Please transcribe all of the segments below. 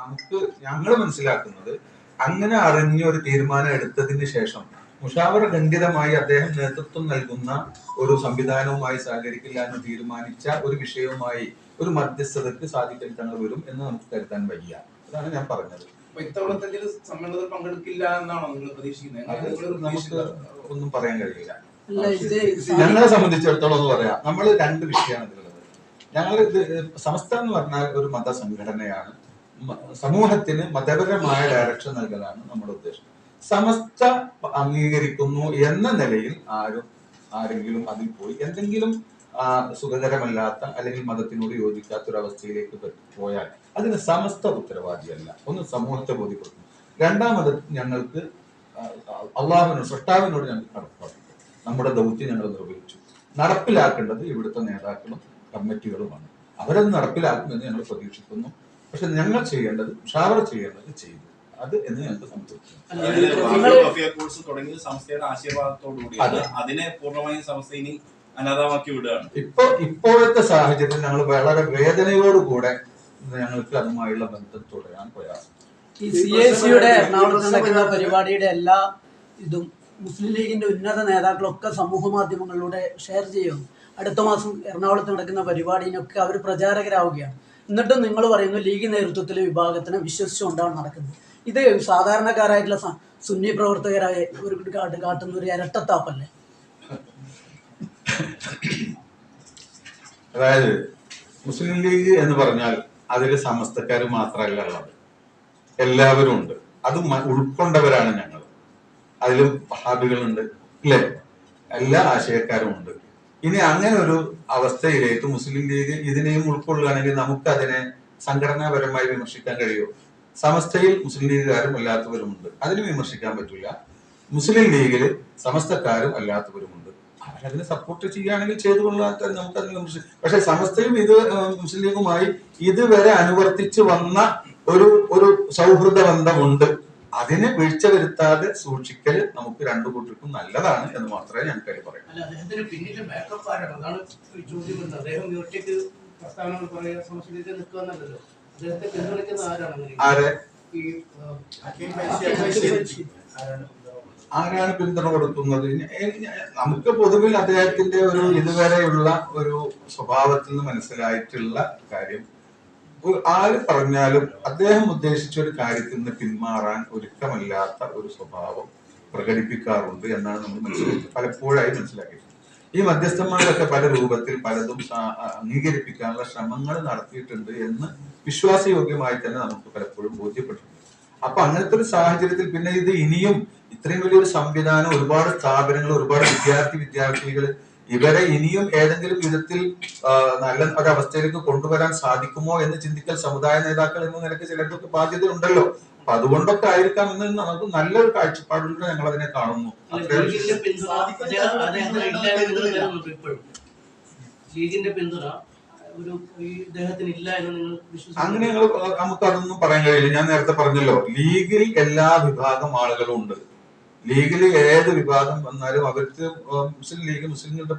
നമുക്ക് ഞങ്ങൾ മനസ്സിലാക്കുന്നത് അങ്ങനെ അറിഞ്ഞ ഒരു തീരുമാനം എടുത്തതിന് ശേഷം മുഷാവറ ഖണ്ഡിതമായി അദ്ദേഹം നേതൃത്വം നൽകുന്ന ഒരു സംവിധാനവുമായി സഹകരിക്കില്ല എന്ന് തീരുമാനിച്ച ഒരു വിഷയവുമായി ഒരു മധ്യസ്ഥതയ്ക്ക് സാധിക്കൽ തങ്ങൾ വരും എന്ന് നമുക്ക് കരുതാൻ വയ്യ. അതാണ് ഞാൻ പറഞ്ഞത്. ഇത്തവണത്തെ സമ്മേളനത്തിൽ പങ്കെടുക്കില്ല എന്നാണോ നിങ്ങൾ പ്രതീക്ഷിക്കുന്നത്? ഒന്നും പറയാൻ കഴിയില്ല. ഞങ്ങളെ സംബന്ധിച്ചിടത്തോളം എന്ന് പറയാം. നമ്മൾ രണ്ട് വിഷയമാണ് ഇതിലുള്ളത് ഞങ്ങൾ ഇത് സമസ്ത എന്ന് പറഞ്ഞാൽ ഒരു മതസംഘടനയാണ്. സമൂഹത്തിന് മതപരമായ ഡയറക്ഷൻ നൽകലാണ് നമ്മുടെ ഉദ്ദേശം. സമസ്ത അംഗീകരിക്കുന്നു എന്ന നിലയിൽ ആരും ആരെങ്കിലും അതിൽ പോയി എന്തെങ്കിലും സുഖകരമല്ലാത്ത അല്ലെങ്കിൽ മതത്തിനോട് യോജിക്കാത്ത ഒരു അവസ്ഥയിലേക്ക് പോയാൽ അതിന് സമസ്ത ഉത്തരവാദിയല്ല. ഒന്ന് സമൂഹത്തെ ബോധ്യപ്പെടുത്തുന്നു. രണ്ടാമത് ഞങ്ങൾക്ക് അള്ളാഹുവിനോട് സൃഷ്ടാവിനോട് ഞങ്ങൾക്ക് നടപ്പാക്കി നമ്മുടെ ദൗത്യം ഞങ്ങൾ നിർവഹിച്ചു. നടപ്പിലാക്കേണ്ടത് ഇവിടുത്തെ നേതാക്കളും കമ്മിറ്റികളുമാണ്. അവരത് നടപ്പിലാക്കുമെന്ന് ഞങ്ങൾ പ്രതീക്ഷിക്കുന്നു. പക്ഷെ ഞങ്ങൾ ചെയ്യേണ്ടത് ഷാവർ ചെയ്യേണ്ടത് ചെയ്തു അത് എന്ന് ഞങ്ങൾക്ക് സംതൃപ്തി അനാഥമാക്കി വിടുകയാണ്. ഇപ്പൊ ഇപ്പോഴത്തെ സാഹചര്യത്തിൽ ഞങ്ങൾ വളരെ വേദനയോടുകൂടെ ഞങ്ങൾക്ക് അതുമായുള്ള ബന്ധം തുടരാൻ പ്രയാസം. ഈ സി എ സിയുടെ എറണാകുളത്ത് നടക്കുന്ന പരിപാടിയുടെ എല്ലാ ഇതും മുസ്ലിം ലീഗിന്റെ ഉന്നത നേതാക്കളൊക്കെ സമൂഹ മാധ്യമങ്ങളിലൂടെ ഷെയർ ചെയ്യും അടുത്ത മാസം എറണാകുളത്ത് നടക്കുന്ന പരിപാടിയിനൊക്കെ അവർ പ്രചാരകരാവുകയാണ്. എന്നിട്ടും നിങ്ങൾ പറയുന്നു ലീഗ് നേതൃത്വത്തിലെ വിഭാഗത്തിനെ വിശ്വസിച്ചുകൊണ്ടാണ് നടക്കുന്നത്. ഇത് സാധാരണക്കാരായിട്ടുള്ള സുന്നി പ്രവർത്തകരായ ഒരു കാട്ട് കാട്ടുന്ന ഒരു ഇരട്ടത്താപ്പല്ലേ? അതായത് മുസ്ലിം ലീഗ് എന്ന് പറഞ്ഞാൽ അതിൽ സമസ്തക്കാർ മാത്രമല്ല ഉള്ളത്. എല്ലാവരും ഉണ്ട്. അത് ഉൾക്കൊണ്ടവരാണ് ഞങ്ങൾ. അതിലും വഹാബികളുണ്ട് ഇല്ലേ എല്ലാ ആശയക്കാരും ഉണ്ട്. ഇനി അങ്ങനെ ഒരു അവസ്ഥയിലേക്ക് മുസ്ലിം ലീഗ് ഇതിനെയും ഉൾക്കൊള്ളുകയാണെങ്കിൽ നമുക്ക് അതിനെ സംഘടനാപരമായി വിമർശിക്കാൻ കഴിയുമോ? സമസ്തയിൽ മുസ്ലിം ലീഗുകാരും അല്ലാത്തവരുമുണ്ട്. അതിന് വിമർശിക്കാൻ പറ്റില്ല. മുസ്ലിം ലീഗിൽ സമസ്തക്കാരും അല്ലാത്തവരുമുണ്ട്. അവരതിനെ സപ്പോർട്ട് ചെയ്യുകയാണെങ്കിൽ ചെയ്തു കൊള്ളാത്ത നമുക്ക് അതിനെ വിമർശിക്കാം പക്ഷെ സമസ്തയും ഇത് മുസ്ലിം ലീഗുമായി ഇതുവരെ അനുവർത്തിച്ചു വന്ന ഒരു ഒരു സൗഹൃദ ബന്ധമുണ്ട്. അതിനെ വീഴ്ച വരുത്താതെ സൂക്ഷിക്കൽ നമുക്ക് രണ്ടു കൂട്ടർക്കും നല്ലതാണ് എന്ന് മാത്രമേ ഞാൻ പറയാം അല്ല അദ്ദേഹത്തിന് പിന്നിലെ ബാക്കപ്പ് ആരാണ്? അതാണ് ഒരു ചോദ്യം അദ്ദേഹം ഈ ഒറ്റയ്ക്ക് പ്രസ്താവനകൾ പറയുക സംസ്കൃതിക്ക് നിൽക്കുകയെന്നല്ലല്ലോ അദ്ദേഹത്തെ പിന്തുണയ്ക്കുന്ന ആരാണ് ആരെ? ആരാണ് പിന്തുണ കൊടുക്കുന്നത്? നമുക്ക് പൊതുവിൽ അദ്ദേഹത്തിന്റെ ഒരു ഇതുവരെയുള്ള ഒരു സ്വഭാവത്തിൽ നിന്ന് മനസ്സിലായിട്ടുള്ള കാര്യം ആര് പറഞ്ഞാലും അദ്ദേഹം ഉദ്ദേശിച്ച ഒരു കാര്യത്തിൽ നിന്ന് പിന്മാറാൻ ഒരുക്കമല്ലാത്ത ഒരു സ്വഭാവം പ്രകടിപ്പിക്കാറുണ്ട് എന്നാണ് നമ്മൾ മനസ്സിലാക്കി പലപ്പോഴായി മനസ്സിലാക്കിയിട്ടുള്ളത് ഈ മധ്യസ്ഥന്മാരൊക്കെ പല രൂപത്തിൽ പലതും അംഗീകരിപ്പിക്കാനുള്ള ശ്രമങ്ങൾ നടത്തിയിട്ടുണ്ട് എന്ന് വിശ്വാസയോഗ്യമായി തന്നെ നമുക്ക് പലപ്പോഴും ബോധ്യപ്പെട്ടിട്ടുണ്ട്. അപ്പൊ അങ്ങനത്തെ ഒരു സാഹചര്യത്തിൽ പിന്നെ ഇത് ഇനിയും ഇത്രയും വലിയൊരു സംവിധാനം ഒരുപാട് സ്ഥാപനങ്ങൾ ഒരുപാട് വിദ്യാർത്ഥി വിദ്യാർത്ഥികൾ ഇവരെ ഇനിയും ഏതെങ്കിലും വിധത്തിൽ നല്ല ഒരവസ്ഥയിലേക്ക് കൊണ്ടുവരാൻ സാധിക്കുമോ എന്ന് ചിന്തിക്കൽ സമുദായ നേതാക്കൾ എന്ന നിലയ്ക്ക് ചിലർക്ക് ബാധ്യത ഉണ്ടല്ലോ അപ്പൊ അതുകൊണ്ടൊക്കെ ആയിരിക്കാം എന്ന് നമുക്ക് നല്ലൊരു കാഴ്ചപ്പാടിലൂടെ ഞങ്ങൾ അതിനെ കാണുന്നു ലീഗിന്റെ പിന്തുണ ഒരു ഈ ഇദ്ദേഹത്തിന് ഇല്ല എന്ന് നിങ്ങൾ അങ്ങനെ ഞങ്ങൾ നമുക്ക് അതൊന്നും പറയാൻ കഴിയില്ല. ഞാൻ നേരത്തെ പറഞ്ഞല്ലോ ലീഗിൽ എല്ലാ വിഭാഗം ആളുകളും ഉണ്ട്. ലീഗിൽ ഏത് വിഭാഗം വന്നാലും അവർക്ക് മുസ്ലിം ലീഗ് മുസ്ലിങ്ങളുടെ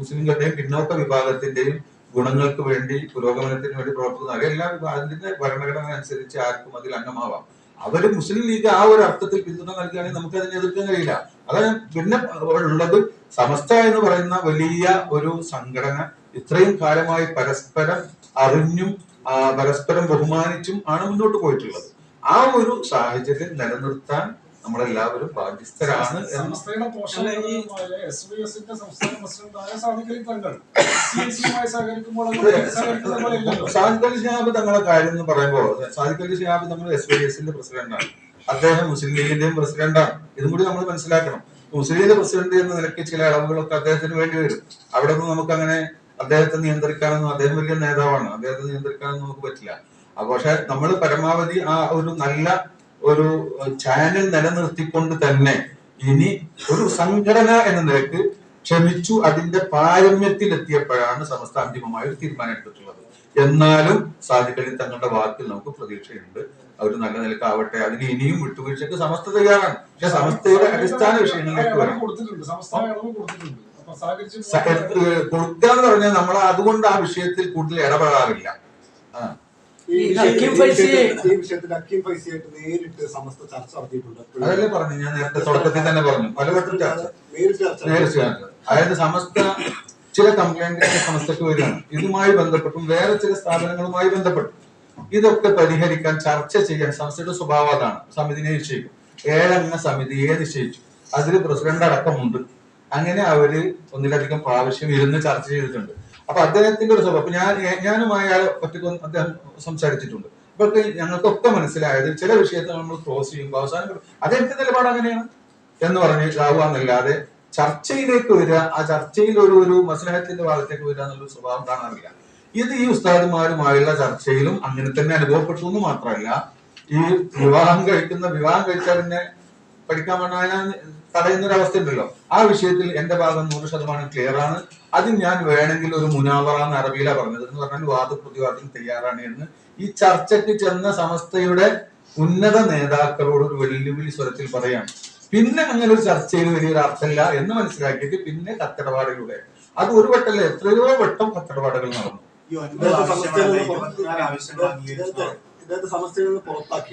മുസ്ലിങ്ങളുടെയും പിന്നോക്ക വിഭാഗത്തിന്റെയും ഗുണങ്ങൾക്ക് വേണ്ടി പുരോഗമനത്തിന് വേണ്ടി പ്രവർത്തിക്കുന്ന എല്ലാ വിഭാഗത്തിന്റെ ഭരണഘടന അനുസരിച്ച് ആർക്കും അതിൽ അംഗമാവാം. അവർ മുസ്ലിം ലീഗ് ആ ഒരു അർത്ഥത്തിൽ പിന്തുണ നൽകുകയാണെങ്കിൽ നമുക്ക് അതിനെ എതിർക്കാൻ കഴിയില്ല. അതാണ് പിന്നെ ഉള്ളത്. സമസ്ത എന്ന് പറയുന്ന വലിയ ഒരു സംഘടന ഇത്രയും കാലമായി പരസ്പരം അറിഞ്ഞും പരസ്പരം ബഹുമാനിച്ചും ആണ് മുന്നോട്ട് പോയിട്ടുള്ളത്. ആ ഒരു സാഹചര്യം നിലനിർത്താൻ നമ്മളെല്ലാവരും ബാധ്യസ്ഥരാണ് സംസ്ഥയുടെ പോഷകമായ എസ് വി എസിന്റെ സംസ്ഥാന പ്രസിഡന്റായ തങ്ങൾ സഹകരിക്കുമ്പോൾ തങ്ങളുടെ കാര്യം എന്ന് പറയുമ്പോൾ അലി ഷിഹാബ് നമ്മൾ എസ് വൈ എസിന്റെ പ്രസിഡന്റാണ്. അദ്ദേഹം മുസ്ലിം ലീഗിന്റെയും പ്രസിഡന്റാണ്. ഇതും കൂടി നമ്മൾ മനസ്സിലാക്കണം. മുസ്ലിം ലീഗ് പ്രസിഡന്റ് എന്ന നിലയ്ക്ക് ചില ഇളവുകളൊക്കെ അദ്ദേഹത്തിന് വേണ്ടി വരും. അവിടെ നിന്ന് നമുക്ക് അങ്ങനെ അദ്ദേഹത്തെ നിയന്ത്രിക്കാനൊന്നും അദ്ദേഹം വലിയ നേതാവാണ്. അദ്ദേഹത്തെ നിയന്ത്രിക്കാനൊന്നും നമുക്ക് പറ്റില്ല. അപ്പൊ പക്ഷെ നമ്മൾ പരമാവധി ആ ഒരു നല്ല ഒരു ചാനൽ നിലനിർത്തിക്കൊണ്ട് തന്നെ ഇനി ഒരു സംഘടന എന്ന നിലയ്ക്ക് ക്ഷമിച്ചു അതിന്റെ പാരമ്യത്തിൽ എത്തിയപ്പോഴാണ് സമസ്ത അന്തിമമായ ഒരു തീരുമാനം എടുത്തിട്ടുള്ളത്. എന്നാലും സാധിക്കലി തങ്ങളുടെ വാക്കിൽ നമുക്ക് പ്രതീക്ഷയുണ്ട്. അവർ നല്ല നിലക്കാവട്ടെ. അതിന് ഇനിയും വിട്ടുവീഴ്ചക്ക് സമസ്ത തയ്യാറാണ്. പക്ഷെ സമസ്തയുടെ അടിസ്ഥാന വിഷയങ്ങളിലേക്ക് വരാം. കൊടുക്കുക എന്ന് പറഞ്ഞാൽ നമ്മൾ അതുകൊണ്ട് ആ വിഷയത്തിൽ കൂടുതൽ ഇടപെടാറില്ല. ആ. ഈ വിഷയത്തിൽ ഹക്കീം ഫൈസിയായിട്ട് നേരിട്ട് സമസ്ത ചർച്ച നടത്തിയിട്ടുണ്ട്. അതല്ലേ പറഞ്ഞു ഞാൻ നേരത്തെ തുടക്കത്തിൽ തന്നെ പറഞ്ഞു. പലവട്ടം ചർച്ച. ചർച്ച നേരിട്ട് ചർച്ച അതായത് സമസ്ത ചില കംപ്ലൈന്റുകൾ സമസ്തക്ക് വരികയാണ്. ഇതുമായി ബന്ധപ്പെട്ടും വേറെ ചില സ്ഥാപനങ്ങളുമായി ബന്ധപ്പെട്ടു. ഇതൊക്കെ പരിഹരിക്കാൻ ചർച്ച ചെയ്യാൻ സംസ്ഥയുടെ സ്വഭാവം അതാണ്. സമിതിനെ നിശ്ചയിക്കും. ഏഴംഗ സമിതിയെ നിശ്ചയിച്ചു. അതിൽ പ്രസിഡന്റ് അടക്കമുണ്ട്. അങ്ങനെ അവർ ഒന്നിലധികം പ്രാവശ്യം ഇരുന്ന് ചർച്ച ചെയ്തിട്ടുണ്ട്. അപ്പൊ അദ്ദേഹത്തിന്റെ ഒരു സ്വഭാവം. ഞാൻ ഞാനും അയാൾ ഒറ്റയ്ക്ക് അദ്ദേഹം സംസാരിച്ചിട്ടുണ്ട്. അപ്പൊ ഞങ്ങൾക്കൊക്കെ മനസ്സിലായത് ചില വിഷയത്തിൽ നമ്മൾ ക്ലോസ് ചെയ്യുമ്പോൾ അവസാനം അദ്ദേഹത്തിന്റെ നിലപാട് അങ്ങനെയാണ് എന്ന് പറഞ്ഞിട്ടാവുകയെന്നല്ലാതെ ചർച്ചയിലേക്ക് വരിക ആ ചർച്ചയിൽ ഒരു ഒരു മസ്ലഹത്തിന്റെ ഭാഗത്തേക്ക് വരിക എന്നുള്ളൊരു സ്വഭാവം കാണാറില്ല. ഇത് ഈ ഉസ്താദുമാരുമായുള്ള ചർച്ചയിലും അങ്ങനെ തന്നെ അനുഭവപ്പെട്ടു എന്ന് മാത്രമല്ല ഈ വിവാഹം കഴിക്കുന്ന വിവാഹം കഴിച്ചാൽ പിന്നെ പഠിക്കാൻ പറഞ്ഞാൽ തടയുന്ന ഒരു അവസ്ഥ ഉണ്ടല്ലോ ആ വിഷയത്തിൽ എന്റെ ഭാഗം നൂറ് ശതമാനം ക്ലിയർ ആണ്. അത് ഞാൻ വേണമെങ്കിൽ ഒരു മുനാവറ എന്ന് അറബിയില പറഞ്ഞത്. എന്ന് പറഞ്ഞാൽ വാദ പ്രതിവാദം തയ്യാറാണ് എന്ന്. ഈ ചർച്ചയ്ക്ക് ചെന്ന സമസ്തയുടെ ഉന്നത നേതാക്കളോട് ഒരു വെല്ലുവിളി സ്വരത്തിൽ പറയാണ്. പിന്നെ അങ്ങനെ ഒരു ചർച്ചയിൽ വലിയൊരു അർത്ഥമില്ല എന്ന് മനസ്സിലാക്കിയിട്ട് പിന്നെ കത്തടപാടിലൂടെ അത് ഒരു വട്ടമല്ല എത്രയോ വട്ടം കത്തടപാടുകൾ നടന്നു. സമസ്തയിൽ നിന്ന് പുറത്താക്കി.